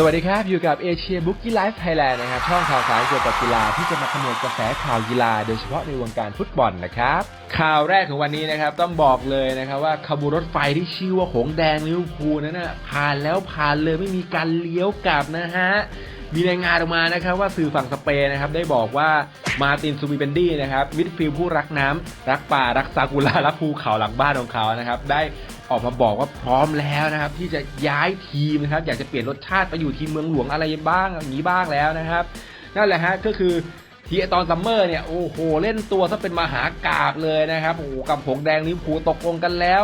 สวัสดีครับ อยู่กับเอเชียบุ๊กกี้ไลฟ์ไทยแลนด์นะครับ ช่องข่าวสารเกี่ยวกับกีฬาที่จะมาขโมยกระแสข่าวกีฬา โดยเฉพาะในวงการฟุตบอลนะครับ ข่าวแรกของวันนี้นะครับ ต้องบอกเลยนะครับว่าขบวนรถไฟที่ชื่อว่าหงแดงลิเวอร์พูลนั้นนะผ่านแล้วผ่านเลยไม่มีการเลี้ยวกลับนะฮะ มีรายงานออกมานะครับว่าสื่อฝั่งสเปนนะครับได้บอกว่ามาตินซูบิเบนดี้นะครับมิดฟิลผู้รักน้ำรักป่ารักซากุระรักภูเขาหลังบ้านของเขานะครับได้ออกมาบอกว่าพร้อมแล้วนะครับ ที่จะย้ายทีมนะครับอยากจะเปลี่ยนรสชาติไปอยู่ทีมเมืองหลวงอะไรบ้างอย่างนี้บ้างแล้วนะครับนั่นแหละฮะก็คือทีตอนซัมเมอร์เนี่ยโอ้โหเล่นตัวซะเป็นมหากาบเลยนะครับโอ้โหกับผงแดงลิเวอร์พูตกลงกันแล้ว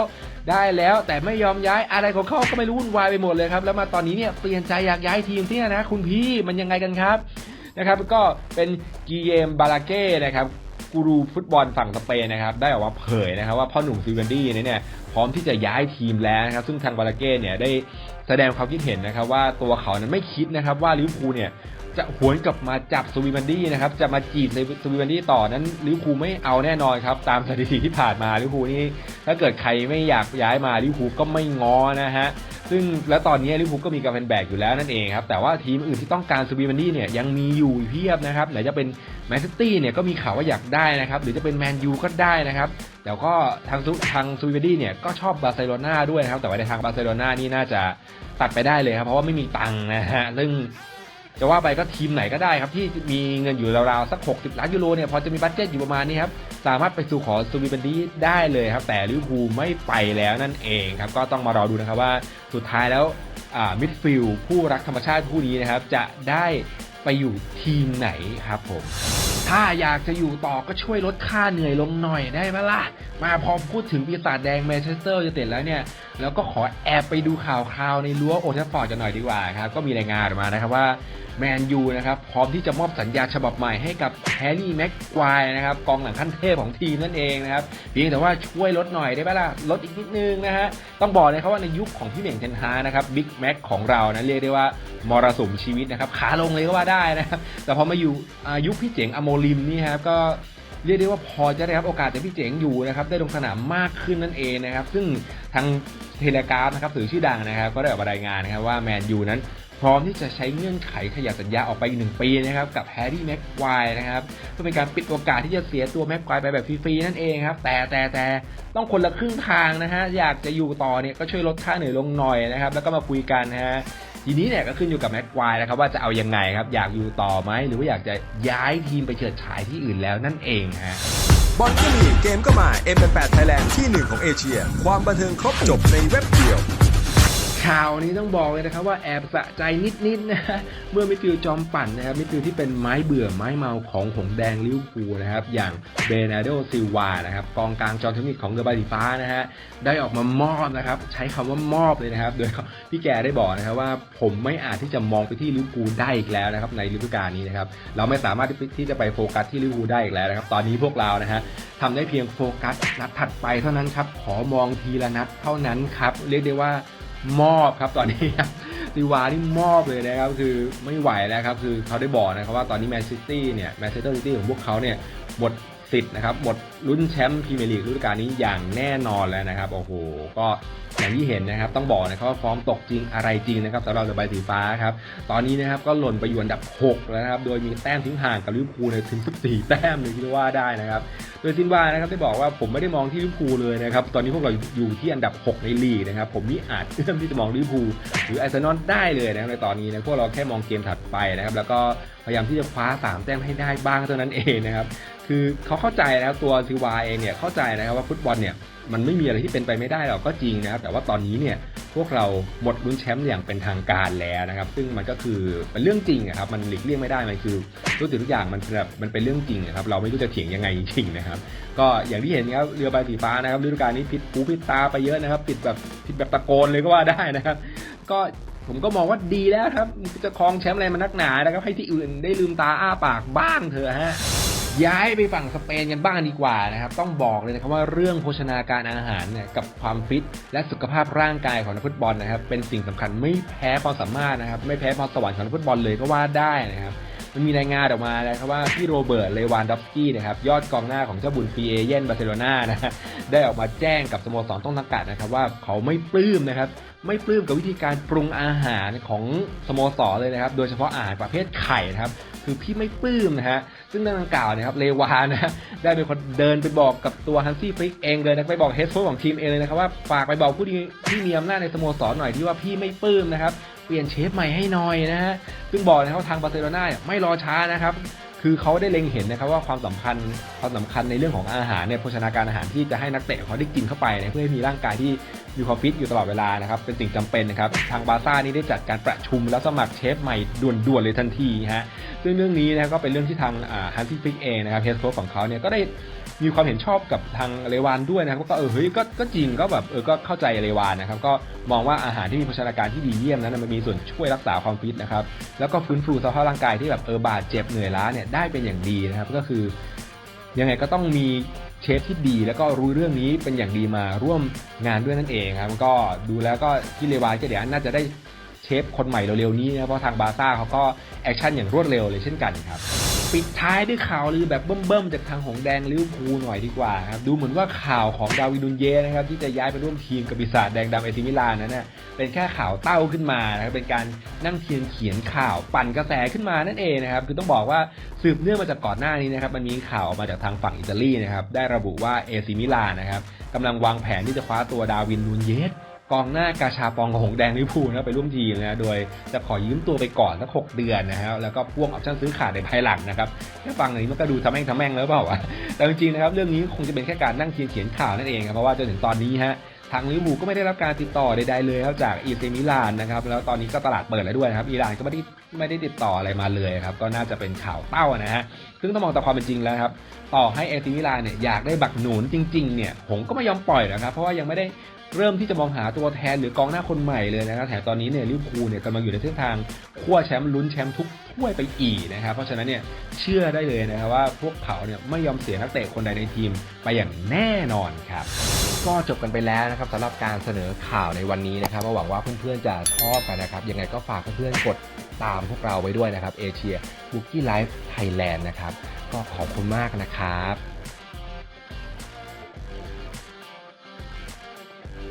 ได้แล้วแต่ไม่ยอมย้ายอะไรของเขาก็ไม่รู้วุ่นวายไปหมดเลยครับ แล้วมาตอนนี้เนี่ยเปลี่ยนใจอยากย้ายทีมที่ยนะคุณพี่มันยังไงกันครับนะครับก็เป็นกีเยมบาลาเก้นะครับกูรูฟุตบอลฝั่งสเปนนะครับได้ออกมาเผยนะครับว่าพ่อหนุ่มซิเวนดี้เนี่ยพร้อมที่จะย้ายทีมแล้วนะครับซึ่งทางบาลาเก้เนี่ยได้แสดงความคิดเห็นนะครับว่าตัวเขานั้นไม่คิดนะครับว่าลิเวอร์พูลเนี่ย จะหวนกลับมาจับสวีบันดี้นะครับ จะมาจีบสวีบันดี้ต่อนั้นลิวอร์พูไม่เอาแน่นอนครับ ตามสถิติที่ผ่านมาลิวอร์พูนี่ถ้าเกิดใครไม่อยากย้ายมาลิวอร์พูก็ไม่ง้อนะฮะซึ่งแล้วตอนนี้ลิวอร์พูก็มีกาแฟนแบกอยู่แล้วนั่นเองครับแต่ว่าทีมอื่นที่ต้องการสวีบันดี้เนี่ยยังมีอยู่เพียบนะครับไหนจะเป็นแมนซิตี้เนี่ยก็มีข่าวว่าอยากได้นะครับหรือจะเป็นแมนยูก็ได้นะครับแต่ก็ทางซุทางสวีบันดี้เนี่ยก็ชอบบาร์เซโลนาด้วยนะครับแต่ว่าในทางบาร์เซโลนานี่น่าจะตัดไปได้เลยครับเพราะว่าไม่มีตังค์นะฮะซึ่ง จะว่าไปก็ทีมไหนก็ได้ครับ ที่มีเงินอยู่ราวๆสัก 60 ล้านยูโรเนี่ยพอจะมีบัตเจ็ตอยู่ประมาณนี้ครับ สามารถไปสู่ขอซูบิบันดีได้เลยครับ แต่ลิเวอร์พูลไม่ไปแล้วนั่นเองครับ ก็ต้องมารอดูนะครับว่าสุดท้ายแล้วมิดฟิลด์ผู้รักธรรมชาติผู้นี้นะครับจะได้ ไปอยู่ทีมไหนครับผม ถ้าอยากจะอยู่ต่อก็ช่วยลดค่าเหนื่อยลงหน่อยได้ไหมล่ะ มาพอพูดถึงปีศาจแดงแมนเชสเตอร์ยูไนเต็ดแล้วเนี่ย แล้วก็ขอแอบไปดูข่าวคราวในรั้วโอเทฟฟอร์ดกันหน่อยดีกว่าครับ ก็มีรายงานออกมานะครับว่าแมนยูนะครับพร้อมที่จะมอบสัญญาฉบับใหม่ให้กับแฮร์รี่แม็กควายนะครับกองหลังขั้นเทพของทีมนั่นเองนะครับเพียงแต่ว่าช่วยลดหน่อยได้ไหมล่ะลดอีกนิดนึงนะฮะต้องบอกเลยครับว่าในยุคของพี่เหม่งเทนฮานะครับบิ๊กแม็กของเรานะเรียกได้ว่า มรสุมชีวิตนะครับ ขาลงเลยก็ว่าได้นะครับ แต่พอมาอยู่อายุคพี่เจ๋งอโมลิมนี่ครับก็เรียกได้ว่าพอจะได้รับโอกาสจากพี่เจ๋งอยู่นะครับได้ลงสนามมากขึ้นนั่นเองนะครับ ซึ่งทางเทเลกราฟนะครับสื่อชื่อดังนะครับ ก็ได้ออกมารายงานนะครับว่าแมนยูนั้นพร้อมที่จะใช้เงื่อนไขขยับสัญญาออกไปอีกหนึ่งปีนะครับกับแฮร์รี่แม็กควายนะครับเพื่อเป็นการปิดโอกาสที่จะเสียตัวแม็กควายไปแบบฟรีๆนั่นเองครับแต่แต่แต่ต้องคนละครึ่งทางนะฮะอยากจะอยู่ต่อเนี่ยก็ช่วยลดค่าเหนื่อยลงหน่อยนะครับแล้วก็มาคุยกันนะฮะ ทีนี้เนี่ยก็ขึ้นอยู่กับแม็กควายนะครับว่าจะเอายังไงครับอยากอยู่ต่อไหมหรือว่าอยากจะย้ายทีมไปเฉิดฉายที่อื่นแล้วนั่นเองฮะบอลก็มีเกมก็มา M8 Thailand ที่หนึ่งของเอเชีย ความบันเทิงครบจบในเว็บเดียว ข่าวนี้ต้องบอกเลยนะครับว่าแอบสะใจนิดๆนะฮะเมื่อมิดฟิลจอมปั่นนะครับมิดฟิลที่เป็นไม้เบื่อไม้เมาของหงแดงลิวพูนะครับ อย่างเบนาโดซิลวานะครับกองกลางจอมเทคนิคของเรือใบสีฟ้านะฮะได้ออกมามอบนะครับ ใช้คำว่ามอบเลยนะครับ โดยพี่แกได้บอกนะครับว่าผมไม่อาจที่จะมองไปที่ลิวพูได้อีกแล้วนะครับ ในฤดูกาลนี้นะครับเราไม่สามารถที่จะไปโฟกัสที่ลิวพูได้อีกแล้วนะครับ ตอนนี้พวกเรานะฮะทำได้เพียงโฟกัสนัดถัดไปเท่านั้นครับขอมองทีละนัดเท่านั้นครับเรียกได้ว่า มอบครับตอนนี้ครับซิวานี่มอบเลยนะครับคือไม่ไหวแล้วครับคือเขาได้บอกนะครับว่าตอนนี้แมนซิตี้เนี่ยแมนเชสเตอร์ซิตี้ของพวกเขาเนี่ยหมด สิทธิ์นะครับหมดลุ้นแชมป์พรีเมียร์ลีกฤดูกาลนี้อย่างแน่นอนแล้วนะครับโอ้โหก็อย่างที่เห็นนะครับต้องบอกนะครับว่าฟอร์มตกจริงอะไรจริงนะครับสำหรับเรือใบสีฟ้าครับตอนนี้นะครับก็หล่นไปอยู่อันดับ 6 แล้วนะครับโดยมีแต้มทิ้งห่างกับลิเวอร์พูลเนี่ยถึง 14 แต้มเลยที่ว่าได้นะครับโดยซินวานะครับได้บอกว่าผมไม่ได้มองที่ลิเวอร์พูลเลยนะครับตอนนี้พวกเราอยู่ที่อันดับ 6 ในลีกนะครับผมนี่อาจเอื้อมที่จะมองลิเวอร์พูลหรืออาร์เซนอลได้เลยนะครับในตอนนี้นะพวกเราแค่มองเกมถัดไปนะครับแล้วก็พยายามที่จะคว้า 3 แต้มให้ได้บ้างเท่านั้นเองนะครับ คือเขาเข้าใจนะครับตัวซิวาเองเนี่ยเข้าใจนะครับว่าฟุตบอลเนี่ยมันไม่มีอะไรที่เป็นไปไม่ได้หรอกก็จริงนะครับแต่ว่าตอนนี้เนี่ยพวกเราหมดลุ้นแชมป์อย่างเป็นทางการแล้วนะครับ ซึ่งมันก็คือเป็นเรื่องจริงครับมันหลีกเลี่ยงไม่ได้มันคือทุกสิ่งทุกอย่างมันแบบมันเป็นเรื่องจริงครับเราไม่รู้จะเถียงยังไงจริงๆนะครับ ก็อย่างที่เห็นครับเรือใบสีฟ้านะครับฤดูกาลนี้ผิดหูผิดตาไปเยอะนะครับผิดแบบผิดแบบตะโกนเลยก็ว่าได้นะครับ ก็ผมก็มองว่าดีแล้วครับจะครองแชมป์อะไรมันนักหนานะครับให้ที่อื่นได้ลืมตาอ้าปากบ้างเถอะฮะ ย้ายไปฝั่งสเปนกันบ้างดีกว่านะครับ ต้องบอกเลยนะครับว่าเรื่องโภชนาการอาหารเนี่ยกับความฟิต และสุขภาพร่างกายของนักฟุตบอลนะครับ เป็นสิ่งสำคัญไม่แพ้ความสามารถนะครับ ไม่แพ้พรสวรรค์ของนักฟุตบอลเลยก็ว่าได้นะครับมันมีรายงานออกมานะครับว่าพี่โรเบิร์ต เลวานดอฟสกี้นะครับยอดกองหน้าของเจ้าบุญฟรีเอเย่นบาร์เซโลนานะได้ออกมาแจ้งกับสโมสรต้นสังกัดนะครับว่าเขาไม่ปลื้มนะครับไม่ปลื้มกับวิธีการปรุงอาหารของสโมสรเลยนะครับ โดยเฉพาะอาหารประเภทไข่นะครับ คือพี่ไม่ปลื้มนะฮะ ซึ่งเรื่องดังกล่าวนะครับเลวานะได้เป็นคนเดินไปบอกกับตัวฮันซี่ฟริกเองเลยนะไปบอกเฮดโค้ชของทีมเองเลยนะครับว่าฝากไปบอกผู้ที่ที่มีอำนาจในสโมสรหน่อยที่ว่าพี่ไม่ปลื้มนะครับเปลี่ยนเชฟใหม่ให้หน่อยนะฮะซึ่งบอกนะครับว่าทางบาร์เซโลนาเนี่ยไม่รอช้านะครับ คือเขาได้เล็งเห็นนะครับว่าความสำคัญความสำคัญในเรื่องของอาหารเนี่ยโภชนาการอาหารที่จะให้นักเตะเขาได้กินเข้าไปเนี่ยเพื่อให้มีร่างกายที่มีความฟิตอยู่ตลอดเวลานะครับเป็นสิ่งจำเป็นนะครับทางบาซ่านี่ได้จัดการประชุมแล้วสมัครเชฟใหม่ด่วนๆเลยทันทีฮะซึ่งเรื่องนี้นะก็เป็นเรื่องที่ทางฮันซี่ฟิกเองนะครับเฮดโค้ชของเขาเนี่ยก็ได้มีความเห็นชอบกับทางเลวานด้วยนะครับก็เออเฮ้ยก็ก็จริงก็แบบเออก็เข้าใจเลวานนะครับก็มองว่าอาหารที่มีโภชนาการที่ดีเยี่ยมนั้นมันมีส่วนช่วยรักษาความฟิตนะครับแล้วก็ฟื้นฟูสภาพร่างกายที่แบบเออบาดเจ็บเหนื่อยล้าเนี่ยได้เป็นอย่างดีนะครับ ก็คือ ยังไงก็ต้องมีเชฟที่ดี แล้วก็รู้เรื่องนี้เป็นอย่างดีมาร่วมงานด้วยนั่นเองครับ ก็ดูแล้วก็ที่เลวานก็เดี๋ยวน่าจะได้เชฟคนใหม่เร็วๆนี้นะเพราะทางบาร์ซ่าเขาก็แอคชั่นอย่างรวดเร็วเลยเช่นกันครับ ปิดท้ายด้วยข่าวลือแบบเบิ่มๆ จากทางหงแดงลิเวอร์พูลหน่อยดีกว่าครับ ดูเหมือนว่าข่าวของดาวินุนเยนะครับที่จะย้ายไปร่วมทีมกับปีศาจแดงดำเอซิมิลานนั้นเน่ะเป็นแค่ข่าวเต้าขึ้นมานะครับเป็นการนั่งเทียนเขียนข่าวปั่นกระแสขึ้นมานั่นเองนะครับคือต้องบอกว่าสืบเนื่องมาจากก่อนหน้านี้นะครับมันมีข่าวออกมาจากทางฝั่งอิตาลีนะครับได้ระบุว่าเอซิมิลานนะครับกำลังวางแผนที่จะคว้าตัวดาวินนูนเยส กองหน้ากาชาปองของหงแดงลิวอร์พูนะไปร่วมทีมนะโดยจะขอยืมตัวไปก่อนสักหกเดือนนะฮะแล้วก็พ่วงออปชั่นซื้อขาดในภายหลังนะครับแค่ฟังอย่างนี้มันก็ดูทำแม่งทำแม่งแล้วเปล่าวะแต่จริงๆนะครับเรื่องนี้คงจะเป็นแค่การนั่งเขียนเขียนข่าวนั่นเองครับเพราะว่าจนถึงตอนนี้ฮะทางลิพูก็ไม่ได้รับการติดต่อใดๆเลยครับจากอีเซมิลานนะครับแล้วตอนนี้ก็ตลาดเปิดแล้วด้วยนะครับอิหร่านก็ไม่ได้ไม่ได้ติดต่ออะไรมาเลยครับก็น่าจะเป็นข่าวเต้านะฮะซึ่งต้องมองตามความเป็นจริงแล้วครับต่อให้เอซิมิลานเนี่ยอยากได้บักหนุนจริงๆเนี่ยผมก็ไม่ยอมปล่อยนะครับเพราะว่ายังไม่ได้ เริ่มที่จะมองหาตัวแทนหรือกองหน้าคนใหม่เลยนะครับแถมตอนนี้เนี่ยลิเวอร์พูลเนี่ยกำลังอยู่ในเส้นทางขั้วแชมป์ลุ้นแชมป์ทุกถ้วยไปอีกนะครับเพราะฉะนั้นเนี่ยเชื่อได้เลยนะครับว่าพวกเขาเนี่ยไม่ยอมเสียนักเตะคนใดในทีมไปอย่างแน่นอนครับก็จบกันไปแล้วนะครับสำหรับการเสนอข่าวในวันนี้นะครับหวังว่าเพื่อนๆจะชอบกันนะครับยังไงก็ฝากเพื่อนๆกดตามพวกเราไว้ด้วยนะครับเอเชียบุกี้ไลฟ์ไทยแลนด์นะครับก็ขอบคุณมากนะครับ